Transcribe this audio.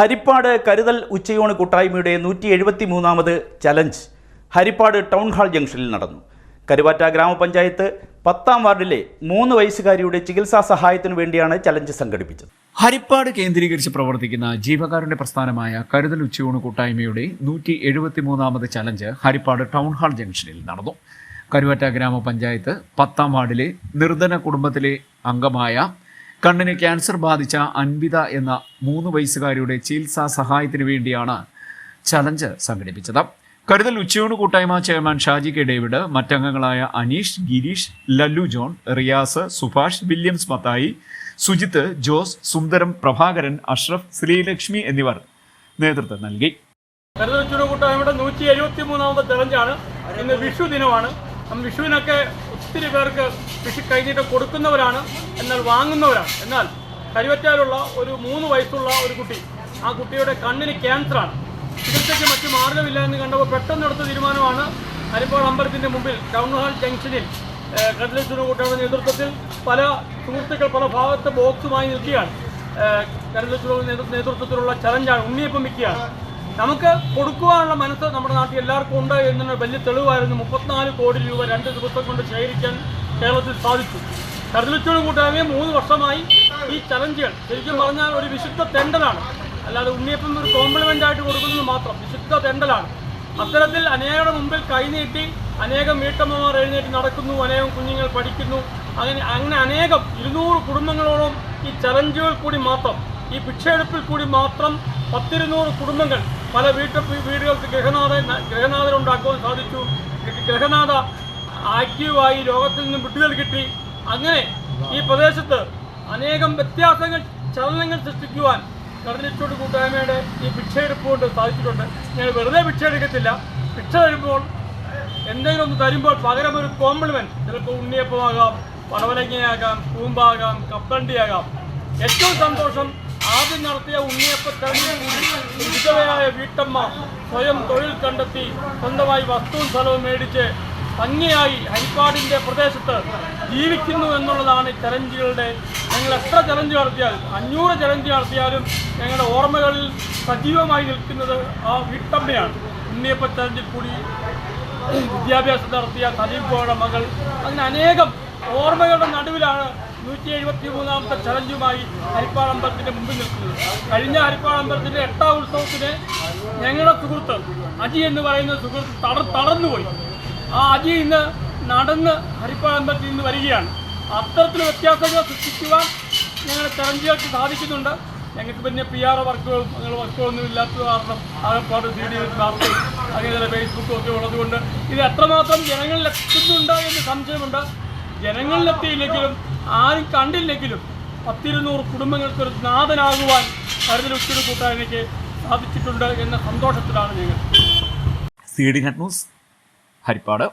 ഹരിപ്പാട് കരുതൽ ഉച്ചയോണ് കൂട്ടായ്മയുടെ നൂറ്റി എഴുപത്തി മൂന്നാമത് ചലഞ്ച്. ഹരിപ്പാട് ടൗൺ ഹാൾ ജംഗ്ഷനിൽ നടന്നു. കരുവാറ്റ ഗ്രാമപഞ്ചായത്ത് പത്താം വാർഡിലെ മൂന്ന് വയസ്സുകാരിയുടെ ചികിത്സാ സഹായത്തിനു വേണ്ടിയാണ് ചലഞ്ച് സംഘടിപ്പിച്ചത്. ഹരിപ്പാട് കേന്ദ്രീകരിച്ച് പ്രവർത്തിക്കുന്ന ജീവകാരുടെ പ്രസ്ഥാനമായ കരുതൽ ഉച്ചയൂണ് കൂട്ടായ്മയുടെ നൂറ്റി എഴുപത്തി മൂന്നാമത് ചലഞ്ച് ഹരിപ്പാട് ടൗൺ ഹാൾ ജംഗ്ഷനിൽ നടന്നു. കരുവാറ്റ ഗ്രാമപഞ്ചായത്ത് പത്താം വാർഡിലെ നിർധന കുടുംബത്തിലെ അംഗമായ കണ്ണിന് ക്യാൻസർ ബാധിച്ച അൻവിത എന്ന മൂന്ന് വയസ്സുകാരിയുടെ ചികിത്സാ സഹായത്തിനു വേണ്ടിയാണ് ചലഞ്ച് സംഘടിപ്പിച്ചത്. കരുതൽ ഉച്ചയൂണ് കൂട്ടായ്മ chairman Shaji K David മറ്റംഗങ്ങളായ Aneesh Girish Lallu John Riyas Subhash Williams Mathai Sujith Jose Sundaram Prabhakaran Ashraf Sreelakshmi എന്നിവർ നേതൃത്വം നൽകി. കരുതച്ചുരു കൂട്ടായ്മയുടെ നൂറ്റി എഴുപത്തി മൂന്നാമത്തെ ചലഞ്ചാണ്. ഇന്ന് വിഷു ദിനമാണ്. വിഷുവിനൊക്കെ ഒത്തിരി പേർക്ക് കൃഷി കൈനീട്ടം കൊടുക്കുന്നവരാണ് എന്നാൽ വാങ്ങുന്നവരാണ്. എന്നാൽ കരുവറ്റാലുള്ള ഒരു മൂന്ന് വയസ്സുള്ള ഒരു കുട്ടി ആ കുട്ടിയുടെ കണ്ണിന് ക്യാൻസറാണ്. ചികിത്സയ്ക്ക് മറ്റു മാർഗമില്ല എന്ന് കണ്ടപ്പോൾ പെട്ടെന്ന് എടുത്ത തീരുമാനമാണ് അരിപ്പാട് അമ്പലത്തിന്റെ മുമ്പിൽ ടൗൺ ഹാൾ ജംഗ്ഷനിൽ കടലേശ്വര കൂട്ടാളുടെ നേതൃത്വത്തിൽ പല സുഹൃത്തുക്കൾ പല ഭാഗത്ത് ബോക്സുമായി നിൽക്കുകയാണ്. കരുതച്ചുരു നേതൃത്വത്തിലുള്ള ചലഞ്ചാണ് ഉണ്ണിയപ്പം വിൽക്കുകയാണ്. നമുക്ക് കൊടുക്കുവാനുള്ള മനസ്സ് നമ്മുടെ നാട്ടിൽ എല്ലാവർക്കും ഉണ്ട് എന്നൊരു വലിയ തെളിവായിരുന്നു. മുപ്പത്തിനാല് കോടി രൂപ രണ്ട് ദിവസം കൊണ്ട് ശേഖരിക്കാൻ കേരളത്തിൽ സാധിച്ചു. കരുതലിച്ചോട് കൂട്ടാകെ മൂന്ന് വർഷമായി ഈ ചലഞ്ചുകൾ ശരിക്കും പറഞ്ഞാൽ ഒരു വിശുദ്ധ തെണ്ടലാണ്. അല്ലാതെ ഉണ്ണിയപ്പം ഒരു കോംപ്ലിമെന്റ് ആയിട്ട് കൊടുക്കുന്നത് മാത്രം വിശുദ്ധ തെണ്ടലാണ്. അത്തരത്തിൽ അനേകരുടെ മുമ്പിൽ കൈനീട്ടി അനേകം വീട്ടമ്മമാർ എഴുന്നേറ്റ് നടക്കുന്നു അനേകം കുഞ്ഞുങ്ങൾ പഠിക്കുന്നു. അങ്ങനെ അങ്ങനെ അനേകം ഇരുന്നൂറ് കുടുംബങ്ങളോളം ഈ ചലഞ്ചുകൾ കൂടി മാത്രം ഈ ഭിക്ഷയെടുപ്പിൽ കൂടി മാത്രം പത്തിരുന്നൂറ് കുടുംബങ്ങൾ പല വീട്ട വീടുകൾക്ക് ഗ്രഹനാഥൻ ഗ്രഹനാഥൻ ഉണ്ടാക്കുവാൻ സാധിച്ചു. ഗ്രഹനാഥ ആക്റ്റീവായി രോഗത്തിൽ നിന്നും വിട്ടുതൽ കിട്ടി. അങ്ങനെ ഈ പ്രദേശത്ത് അനേകം വ്യത്യാസങ്ങൾ ചലനങ്ങൾ സൃഷ്ടിക്കുവാൻ കടലിച്ചോട് കൂട്ടായ്മയുടെ ഈ ഭിക്ഷയെടുപ്പ് കൊണ്ട് സാധിച്ചിട്ടുണ്ട്. ഞങ്ങൾ വെറുതെ ഭിക്ഷ എടുക്കത്തില്ല ഭിക്ഷ തരുമ്പോൾ എന്തെങ്കിലും ഒന്ന് തരുമ്പോൾ പകരം ഒരു കോംപ്ലിമെന്റ് ചിലപ്പോൾ ഉണ്ണിയപ്പമാകാം പടവലങ്ങയാകാം കൂമ്പാകാം കപ്പണ്ടിയാകാം ഏറ്റവും സന്തോഷം ആദ്യം നടത്തിയ ഉണ്ണിയപ്പത്തരഞ്ഞു വിധവയായ വീട്ടമ്മ സ്വയം തൊഴിൽ കണ്ടെത്തി സ്വന്തമായി വസ്തുവും സ്ഥലവും മേടിച്ച് ഭംഗിയായി ഹരിപ്പാടിന്റെ പ്രദേശത്ത് ജീവിക്കുന്നു എന്നുള്ളതാണ് ചലഞ്ചുകളുടെ. ഞങ്ങൾ എത്ര ചലഞ്ച് നടത്തിയാലും അഞ്ഞൂറ് ചലഞ്ച് നടത്തിയാലും ഞങ്ങളുടെ ഓർമ്മകളിൽ സജീവമായി നിൽക്കുന്നത് ആ വീട്ടമ്മയാണ്. ഉണ്ണിയപ്പ ചലഞ്ചിൽ കൂടി വിദ്യാഭ്യാസം നടത്തിയ സലീംപോയുടെ മകൾ. അങ്ങനെ അനേകം ഓർമ്മകളുടെ നടുവിലാണ് നൂറ്റി എഴുപത്തി മൂന്നാമത്തെ ചലഞ്ചുമായി ഹരിപ്പാട് അമ്പലത്തിന്റെ മുമ്പിൽ നിൽക്കുന്നത് കഴിഞ്ഞ ഹരിപ്പാട് അമ്പലത്തിന്റെ എട്ടാം ഉത്സവത്തിന് ഞങ്ങളുടെ സുഹൃത്ത് അജി എന്ന് പറയുന്ന സുഹൃത്ത് തട തളർന്നുപോയി ആ അജി ഇന്ന് നടന്ന് ഹരിപ്പാട് അമ്പലത്തിൽ നിന്ന് വരികയാണ്. അത്തരത്തിൽ വ്യത്യാസങ്ങൾ സൃഷ്ടിക്കുവാൻ ഞങ്ങളുടെ ചലഞ്ചുകൾക്ക് സാധിക്കുന്നുണ്ട്. ഞങ്ങൾക്ക് പിന്നെ പി ആർ വർക്കുകളും അങ്ങനെ വർക്കുകളൊന്നും ഇല്ലാത്തത് കാരണം ആകെപ്പാട് സി ഡി വാർത്തയും അങ്ങനെ ഫേസ്ബുക്കും ഒക്കെ ഉള്ളതുകൊണ്ട് ഇത് എത്രമാത്രം ജനങ്ങളിൽ എത്തുന്നുണ്ട് എന്ന് സംശയമുണ്ട്. ജനങ്ങളിലെത്തിയില്ലെങ്കിലും ആരും കണ്ടില്ലെങ്കിലും പത്തിരുന്നൂറ് കുടുംബങ്ങൾക്ക് ഒരു നാഥനാകുവാൻ കരുതൽ ഉച്ചൊരു കൂട്ടായ്മയ്ക്ക് സാധിച്ചിട്ടുണ്ട് എന്ന സന്തോഷത്തിലാണ് ഞങ്ങൾ. C D news Haripad.